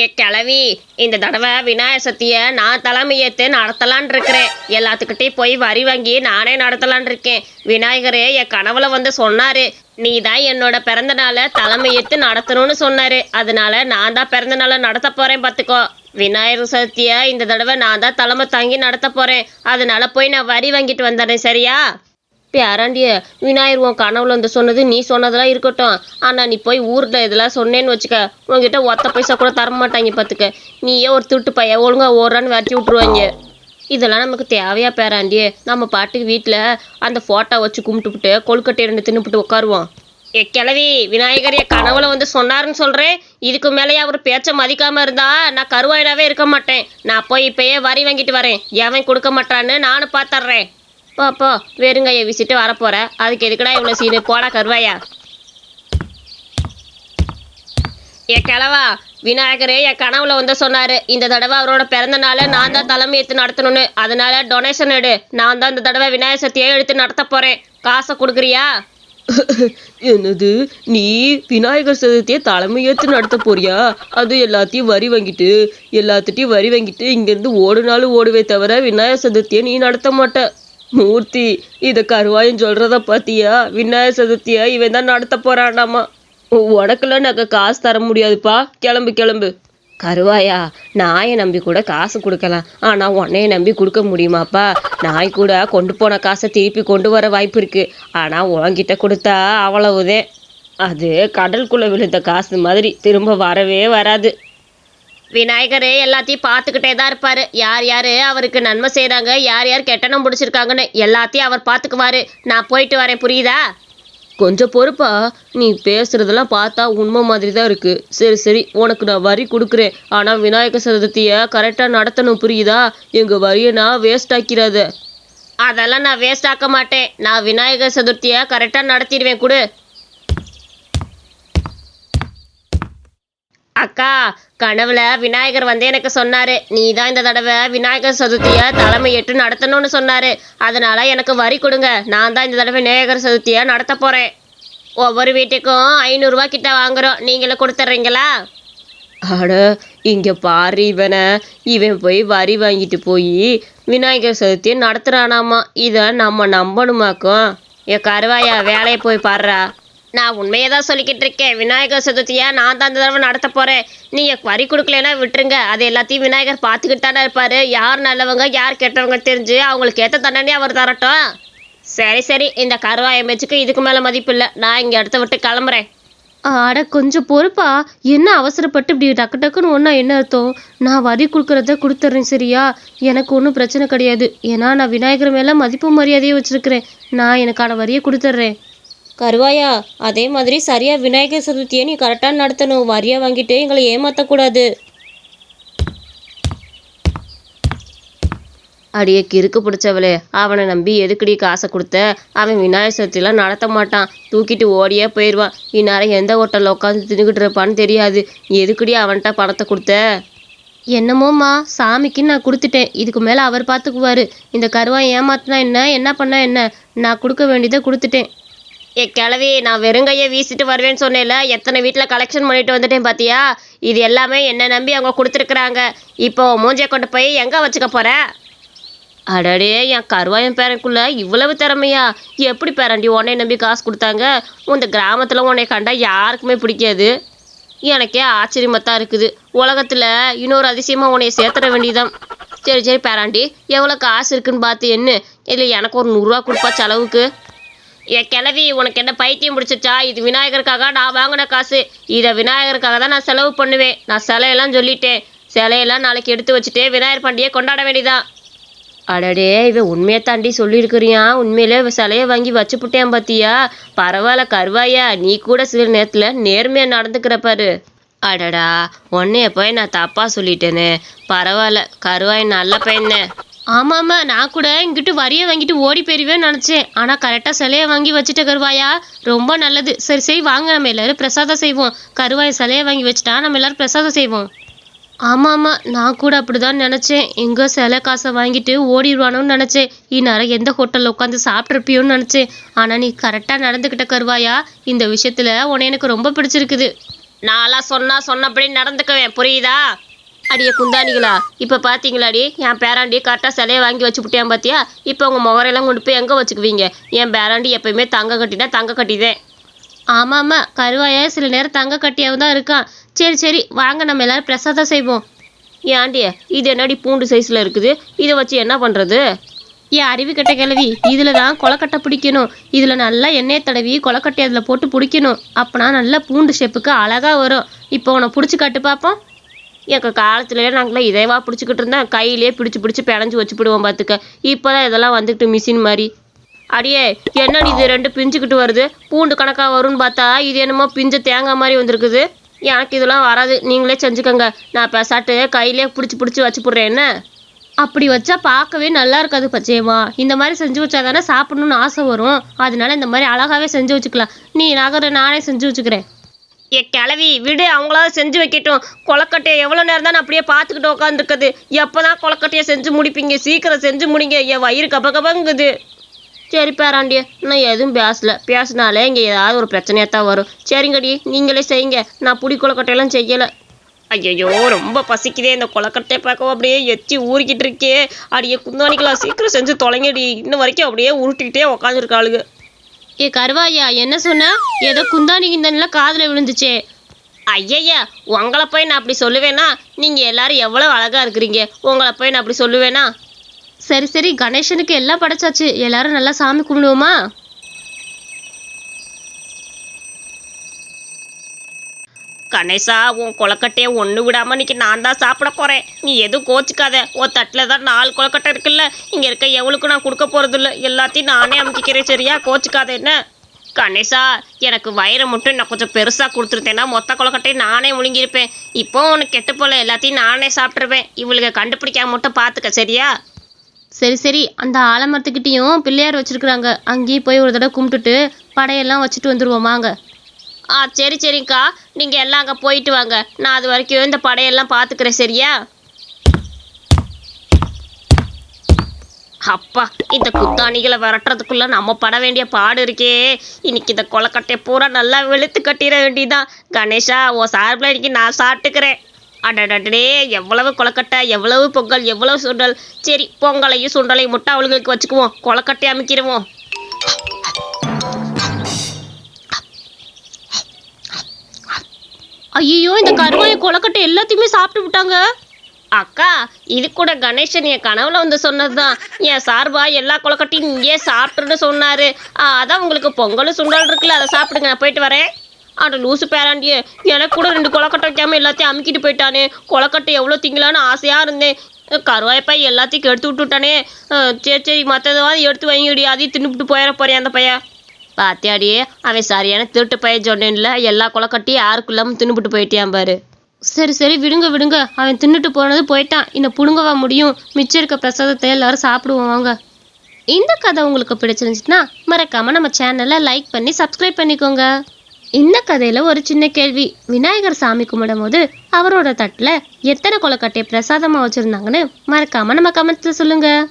ஏ கிளவி இந்த தடவை விநாயகர் சதுர்த்தியை நான் தலைமை ஏற்று நடத்தலான் இருக்கிறேன் எல்லாத்துக்கிட்டையும் போய் வரி வாங்கி நானே நடத்தலான் இருக்கேன் விநாயகரே என் கனவுல வந்து சொன்னாரு நீ தான் என்னோட பிறந்த நாளை தலைமை ஏற்று நடத்தணும்னு சொன்னாரு. அதனால நான் தான் பிறந்த நாளை நடத்த போறேன் பார்த்துக்கோ விநாயகர் சதுர்த்தியை இந்த தடவை நான் தான் தலைமை தாங்கி நடத்த போறேன். அதனால போய் நான் வரி வாங்கிட்டு வந்துடுறேன் சரியா? பேராண்டிய விநாயகர் உன் கனவுல வந்து சொன்னது நீ சொன்னதெல்லாம் இருக்கட்டும். ஆனால் நீ போய் ஊரில் இதெல்லாம் சொன்னேன்னு வச்சுக்க உன்கிட்ட ஒத்த பைசா கூட தர மாட்டாங்க பார்த்துக்க நீயே ஒரு திருட்டு பையன் ஒழுங்காக ஓடுறான்னு விரட்டி விட்ருவாங்க இதெல்லாம் நமக்கு தேவையா பேராண்டி நம்ம பாட்டுக்கு வீட்டில் அந்த ஃபோட்டோ வச்சு கும்பிட்டுப்புட்டு கொழுக்கட்டை ரெண்டு தின்னுபிட்டு உட்காருவோம் ஏ கிழவி விநாயகர் என் கனவுல வந்து சொன்னாருன்னு சொல்கிறேன் இதுக்கு மேலேயே அவர் பேச்சை மதிக்காம இருந்தா நான் கருவாயிடாவே இருக்க மாட்டேன். நான் போய் இப்பயே வரி வாங்கிட்டு வரேன். எவன் கொடுக்க மாட்டான்னு நானும் பார்த்துட்றேன் போ போ. வெறுங்கையை வீசிட்டு வரப்போற. அதுக்கு எதுக்குடா இவ்வளோ சீனு? போடா கருவாயா. என் கிழவா விநாயகரே என் கனவுல வந்து சொன்னாரு. இந்த தடவை அவரோட பிறந்த நாளை நான் தான் தலைமை எடுத்து நடத்தணும்னு. அதனால டொனேஷன் எடு. நான் தான் இந்த தடவை விநாயகர் சதுர்த்தியை எடுத்து நடத்த போறேன். காசை கொடுக்குறியா? என்னது? நீ விநாயகர் சதுர்த்தியை தலைமையேற்று நடத்த போறியா? அது எல்லாத்தையும் வரி வாங்கிட்டு எல்லாத்துட்டையும் வரி வாங்கிட்டு இங்கேருந்து ஓடுனாலும் ஓடுவே தவிர விநாயகர் சதுர்த்தியை நீ நடத்த மாட்ட. மூர்த்தி இதை கருவாயும் சொல்கிறத பார்த்தியா விநாயகர் சதுர்த்தியை? இவன் தான் நடத்த போறானாமா? உனக்குலாம் நாங்கள் காசு தர முடியாதுப்பா. கிளம்பு கிளம்பு. கருவாயா நாயை நம்பி கூட காசு கொடுக்கலாம். ஆனால் உன்னைய நம்பி கொடுக்க முடியுமாப்பா? நாய் கூட கொண்டு போன காசை திருப்பி கொண்டு வர வாய்ப்பு இருக்குது ஆனால் உன்கிட்ட கொடுத்தா அவ்வளவுதே. அது கடலுக்குள்ளே விழுந்த காசு மாதிரி திரும்ப வரவே வராது. விநாயகரே எல்லாத்தையும் பார்த்துக்கிட்டே தான் இருப்பாரு. யார் யார் அவருக்கு நன்மை செய்கிறாங்க யார் யார் கெட்டனம் பிடிச்சிருக்காங்கன்னு எல்லாத்தையும் அவர் பார்த்துக்குவாரு. நான் போயிட்டு வரேன் புரியுதா? கொஞ்சம் பொறுப்பா. நீ பேசுறதெல்லாம் பார்த்தா உண்மை மாதிரி தான் இருக்கு. சரி சரி உனக்கு நான் வரி கொடுக்குறேன். ஆனால் விநாயகர் சதுர்த்தியை கரெக்டாக நடத்தணும் புரியுதா? எங்கள் வரியை நான் வேஸ்ட் ஆக்கிறாத அதெல்லாம் நான் வேஸ்ட் ஆக்க மாட்டேன். நான் விநாயகர் சதுர்த்தியை கரெக்டாக நடத்திடுவேன் கொடு. அக்கா கனவுல விநாயகர் வந்து எனக்கு சொன்னாரு. நீ தான் இந்த தடவை விநாயகர் சதுர்த்தியை தலைமை நடத்தணும்னு சொன்னாரு. அதனால எனக்கு வரி கொடுங்க. நான் தான் இந்த தடவை விநாயகர் சதுர்த்தியை நடத்த போறேன். ஒவ்வொரு வீட்டுக்கும் ஐநூறுரூவா கிட்ட வாங்குறோம். நீங்களும் கொடுத்துட்றீங்களா அட இங்கே பாரு இவனை. இவன் போய் வரி வாங்கிட்டு போய் விநாயகர் சதுர்த்தியை நடத்துறானாமா. இதை நம்ம நம்பணுமாக்கும்? என் கருவாயா வேலையை போய் பாடுறா நான் உண்மையை தான் சொல்லிக்கிட்டு இருக்கேன். விநாயகர் சதுர்த்தியை? நான் தான் அந்த தடவை நடத்த போகிறேன் நீங்கள் வரி கொடுக்கலனா விட்டுருங்க. அது எல்லாத்தையும் விநாயகர் பார்த்துக்கிட்டு தானே யார் நல்லவங்க யார் கெட்டவங்க தெரிஞ்சு அவங்களுக்கு ஏற்ற தண்டனை அவர் தரட்டும். சரி சரி. இந்த கருவாய மேட்சுக்கு இதுக்கு மேலே மதிப்பு இல்லை. நான் இங்கே இடத்த விட்டு கிளம்புறேன். அட கொஞ்சம் பொறுப்பா. என்ன அவசரப்பட்டு இப்படி டக்கு டக்குன்னு ஒன்றா என்ன அர்த்தம்? நான் வரி கொடுக்குறத கொடுத்துட்றேன் சரியா? எனக்கு ஒன்றும் பிரச்சனை கிடையாது. ஏன்னா நான் விநாயகர் மேலே மதிப்பு மரியாதையும் வச்சுருக்கிறேன். நான் எனக்கான வரியை கொடுத்துட்றேன் கருவாயா அதே மாதிரி சரியா விநாயகர் சதுர்த்தியை நீ கரெக்டாக நடத்தணும். வரியை வாங்கிட்டு எங்களை ஏமாற்றக்கூடாது அடியே கிறுக்கு பிடிச்சவளே அவனை நம்பி எதுக்குடி காசை கொடுத்த? அவன் விநாயகர் சதுர்த்திலாம் நடத்த மாட்டான். தூக்கிட்டு ஓடியே போயிடுவான் இந்நேரம் எந்த ஹோட்டலில் உட்காந்து தின்னுக்கிட்டு இருப்பான்னு தெரியாது. எதுக்குடி அவன்கிட்ட பணத்தை கொடுத்த? என்னமோம்மா சாமிக்கு நான் கொடுத்துட்டேன். இதுக்கு மேலே அவர் பார்த்துக்குவாரு இந்த கருவாய் ஏமாத்தினா என்ன என்ன பண்ணா என்ன? நான் கொடுக்க வேண்டியதை கொடுத்துட்டேன். ஏ கிளவி நான் வெறுங்கையை வீசிட்டு வருவேன்னு சொன்னேன்ல. எத்தனை வீட்டில் கலெக்ஷன் பண்ணிட்டு வந்துட்டேன் பாத்தியா? இது எல்லாமே என்னை நம்பி அவங்க கொடுத்துருக்குறாங்க. இப்போ மூஞ்சியை கொண்டு போய் எங்கே வச்சுக்க போகிற அடடே என் கருவாயன் பேரனுக்குள்ள இவ்வளவு திறமையா? எப்படி பேரண்டி உன்னை நம்பி காசு கொடுத்தாங்க? இந்த கிராமத்தில் உன்னை கண்டா யாருக்குமே பிடிக்காது. எனக்கே ஆச்சரியமாக தான் இருக்குது. உலகத்தில் இன்னொரு அதிசயமாக உன்னை சேர்த்துட வேண்டியதான் சரி சரி பேராண்டி எவ்வளோ காசு இருக்குன்னு பார்த்து என்ன? இல்லை எனக்கு ஒரு நூறுரூவா கொடுப்பா செலவுக்கு. ஏ கிளவி உனக்கு என்ன பைத்தியம் பிடிச்சிச்சா இது விநாயகருக்காக நான் வாங்கின காசு. இதை விநாயகருக்காக தான் நான் செலவு பண்ணுவேன். நான் சிலையெல்லாம் சொல்லிட்டேன். சிலையெல்லாம் நாளைக்கு எடுத்து வச்சுட்டு விநாயகர் பண்டிகை கொண்டாட வேண்டியதான் அடடே இவன் உண்மையை தாண்டி சொல்லியிருக்கிறியான் உண்மையிலே சிலையை வாங்கி வச்சு பார்த்தியா பாத்தியா? பரவாயில்ல கருவாயா. நீ கூட சில நேரத்தில் நேர்மையாக நடந்துக்கிற பாரு. அடடா உன்னைய போய் நான் தப்பாக சொல்லிட்டேனே. பரவாயில்ல கருவாய் நல்ல பையனே. ஆமாம்மா நான் கூட இங்கிட்டு வரியை வாங்கிட்டு ஓடி போயிருவேன்னு நினச்சேன். ஆனால் கரெக்டாக சிலையை வாங்கி வச்சுட்ட கருவாயா? ரொம்ப நல்லது. சரி சரி வாங்க நம்ம எல்லாரும் பிரசாதம் செய்வோம். கருவாய் சிலையை வாங்கி வச்சுட்டா நம்ம எல்லாரும் பிரசாதம் செய்வோம். ஆமாம் ஆமாம் நான் கூட அப்படிதான் நினச்சேன். எங்கே சிலை காசை வாங்கிட்டு ஓடிடுவானோன்னு நினச்சேன். இந்நேரம் எந்த ஹோட்டலில் உட்காந்து சாப்பிட்ருப்பியோன்னு நினச்சேன். ஆனால் நீ கரெக்டாக நடந்துக்கிட்ட கருவாயா? இந்த விஷயத்தில் உன எனக்கு ரொம்ப பிடிச்சிருக்குது. நான்லாம் சொன்னால் சொன்னபடி நடந்துக்குவேன். புரியுதா? அடியே குந்தாணிகளா இப்போ பார்த்தீங்களாடி என் பேராண்டி கரெக்டாக சிலையை வாங்கி வச்சு விட்டேன் பார்த்தியா இப்போ உங்கள் முகரையெல்லாம் கொண்டு போய் எங்கே வச்சுக்குவீங்க? என் பேராண்டி எப்பயுமே தங்க கட்டினா தங்க கட்டிதேன். ஆமாம் ஆமாம் கருவாயா சில நேரம் தங்க கட்டியாகவும் தான் இருக்கான். சரி சரி வாங்க நம்ம எல்லாரும் பிரசாதம் செய்வோம். ஏன்டி இது என்னடி பூண்டு சைஸ்ல இருக்குது? இதை வச்சு என்ன பண்றது? ஏன் அறிவு கெட்ட கிழவி இதில் தான் கொலக்கட்டை பிடிக்கணும். இதில் நல்லா எண்ணெய் தடவி கொலக்கட்டை அதில் போட்டு பிடிக்கணும். அப்போனா நல்லா பூண்டு ஷேப்புக்கு அழகாக வரும். இப்போ உன்னை பிடிச்சி காட்டு பார்ப்போம் எங்கள் காலத்துலேயே நாங்களாம் இதேவா பிடிச்சிக்கிட்டு இருந்தோம் கையிலே பிடிச்சி பிடிச்சி பிணைஞ்சு வச்சுப்பிடுவோம் பார்த்துக்க இப்போதான் இதெல்லாம் வந்துக்கிட்டு மிஷின் மாதிரி. அடியே என்ன இது ரெண்டு பிஞ்சுக்கிட்டு வருது? பூண்டு கணக்காக வரும்னு பார்த்தா இது என்னமோ பிஞ்சு தேங்காய் மாதிரி வந்திருக்குது. எனக்கு இதெல்லாம் வராது. நீங்களே செஞ்சுக்கோங்க. நான் பெசாட்டு கையிலே பிடிச்சி பிடிச்சி வச்சுப்பிட்றேன். என்ன? அப்படி வச்சா பார்க்கவே நல்லா இருக்காது பச்சையம்மா. இந்த மாதிரி செஞ்சு வச்சா தானே சாப்பிடணும்னு ஆசை வரும். அதனால இந்த மாதிரி அழகாகவே செஞ்சு வச்சுக்கலாம். நீ நகர நானே செஞ்சு வச்சுக்கிறேன். ஏ கிளவி விடு அவங்களாவது செஞ்சு வைக்கட்டும். கொலக்கட்டையை எவ்வளோ நேரம் தான் அப்படியே பார்த்துக்கிட்டு உட்காந்துருக்குது எப்போ தான் கொலக்கட்டையை செஞ்சு முடிப்பீங்க? சீக்கிரம் செஞ்சு முடிங்க. என் வயிறு கப கபங்குது சரி பேராண்டிய நான் எதுவும் பேசல. பேசினாலே இங்கே ஏதாவது ஒரு பிரச்சனையாக தான் வரும். சரிங்கடி நீங்களே செய்யுங்க. நான் புடி கொலக்கட்டையெல்லாம் செய்யலை. ஐயோ ரொம்ப பசிக்குதே. இந்த கொலக்கட்டையை பார்க்கவும் அப்படியே எச்சி ஊறிக்கிட்டு இருக்கே. அடியே குந்தாணிக்கலாம் சீக்கிரம் செஞ்சு தொலைங்கடி. இன்ன வரைக்கும் அப்படியே உருட்டிக்கிட்டே உக்காந்துருக்காளுங்க ஏ கருவாயா என்ன சொன்ன? ஏதோ குந்தாணி கிந்தானிலாம் காதில் விழுந்துச்சே. ஐயய்யா உங்களை போய் நான் அப்படி சொல்லுவேனா? நீங்கள் எல்லாரும் எவ்வளோ அழகாக இருக்கிறீங்க. உங்களை போய் நான் அப்படி சொல்லுவேனா? சரி சரி கணேசனுக்கு எல்லாம் படைச்சாச்சு. எல்லாரும் நல்லா சாமி கும்பிடுவோமா? கணேசா உன் கொலக்கட்டையை ஒன்று விடாமல் இன்னைக்கு நான் தான் சாப்பிட போகிறேன் நீ எதுவும் கோச்சிக்காத. உன் தட்டில் தான் நாலு கொலக்கட்டை இருக்குல்ல. இங்கே இருக்க எவளுக்கு நான் கொடுக்க போகிறதில்ல எல்லாத்தையும் நானே அமுக்கிக்கிறேன் சரியா? கோச்சிக்காத என்ன? கணேசா எனக்கு வயிறை மட்டும் நான் கொஞ்சம் பெருசாக கொடுத்துருத்தேன்னா மொத்த கொலக்கட்டையும் நானே முழுங்கியிருப்பேன். இப்போ உனக்கு கெட்டு போல எல்லாத்தையும் நானே சாப்பிட்ருவேன் இவளுக்கு கண்டுபிடிக்காம மட்டும் பார்த்துக்க சரியா? சரி சரி. அந்த ஆலமரத்துக்கிட்டேயும் பிள்ளையார் வச்சிருக்கிறாங்க. அங்கேயும் போய் ஒரு தடவை கும்பிட்டுட்டு படையெல்லாம் வச்சுட்டு வந்துடுவோமாங்க ஆ சரி சரிங்க்கா நீங்கள் எல்லாம் அங்கே போயிட்டு வாங்க. நான் அது வரைக்கும் இந்த படையெல்லாம் பார்த்துக்கிறேன் சரியா? அப்பா இந்த குத்தாணிகளை விரட்டுறதுக்குள்ள நம்ம பட வேண்டிய பாடு இருக்கே. இன்னைக்கு இந்த கொலக்கட்டையை பூரா நல்லா வெளுத்து கட்டிட வேண்டியதான் கணேஷா ஓ சார்பில் இன்னைக்கு நான் சாப்பிட்டுக்கிறேன். அடடடே எவ்வளவு கொலக்கட்டை எவ்வளவு பொங்கல் எவ்வளவு சுண்டல். சரி பொங்கலையும் சுண்டலையும் மட்டும் அவளுங்களுக்கு வச்சுக்குவோம். கொலக்கட்டை அமைக்கிடுவோம் ஐயோ இந்த கருவாய கொலக்கட்டை எல்லாத்தையுமே சாப்பிட்டு விட்டாங்க. அக்கா இது கூட கணேசன் என் கனவுல வந்து சொன்னதுதான். என் சார்பா எல்லா கொலக்கட்டையும் இங்கே சாப்பிட்டுன்னு சொன்னாரு. அதான் உங்களுக்கு பொங்கலும் சுண்டல் இருக்குல்ல அதை சாப்பிடுங்க நான் போயிட்டு வரேன். அட லூசு பேராண்டியே எனக்கு கூட ரெண்டு கொலக்கட்டை வைக்காம எல்லாத்தையும் அமுக்கிட்டு போயிட்டானே. கொலக்கட்டை எவ்வளோ திங்கலான்னு ஆசையா இருந்தேன். கருவாய்ப்பாய் எல்லாத்தையும் கெடுத்து விட்டுட்டானே. சரி சரி மற்றதாவது எடுத்து வைங்கடி அதையும் தின்னுபிட்டு போயிட போறேன் அந்த பையன் பாத்தியாடியே அவன் சரியான திருட்டு பையன் சொன்னேன்ல எல்லா கொலக்கட்டையும் யாருக்குள்ளாமல் தின்னுபிட்டு போயிட்டியான் பாரு. சரி சரி விடுங்க விடுங்க. அவன் தின்னுட்டு போனது போயிட்டான். இன்னும் புடுங்கவா முடியும். மிச்சம் இருக்க பிரசாதத்தை எல்லாரும் சாப்பிடுவோம் வாங்க. இந்த கதை உங்களுக்கு பிடிச்சிருந்துச்சுன்னா மறக்காமல் நம்ம சேனலை லைக் பண்ணி சப்ஸ்கிரைப் பண்ணிக்கோங்க. இந்த கதையில் ஒரு சின்ன கேள்வி. விநாயகர் சாமி கும்பிடும் போது அவரோட தட்டில் எத்தனை கொலக்கட்டையை பிரசாதமாக வச்சுருந்தாங்கன்னு மறக்காமல் நம்ம கமெண்ட்ஸில் சொல்லுங்கள்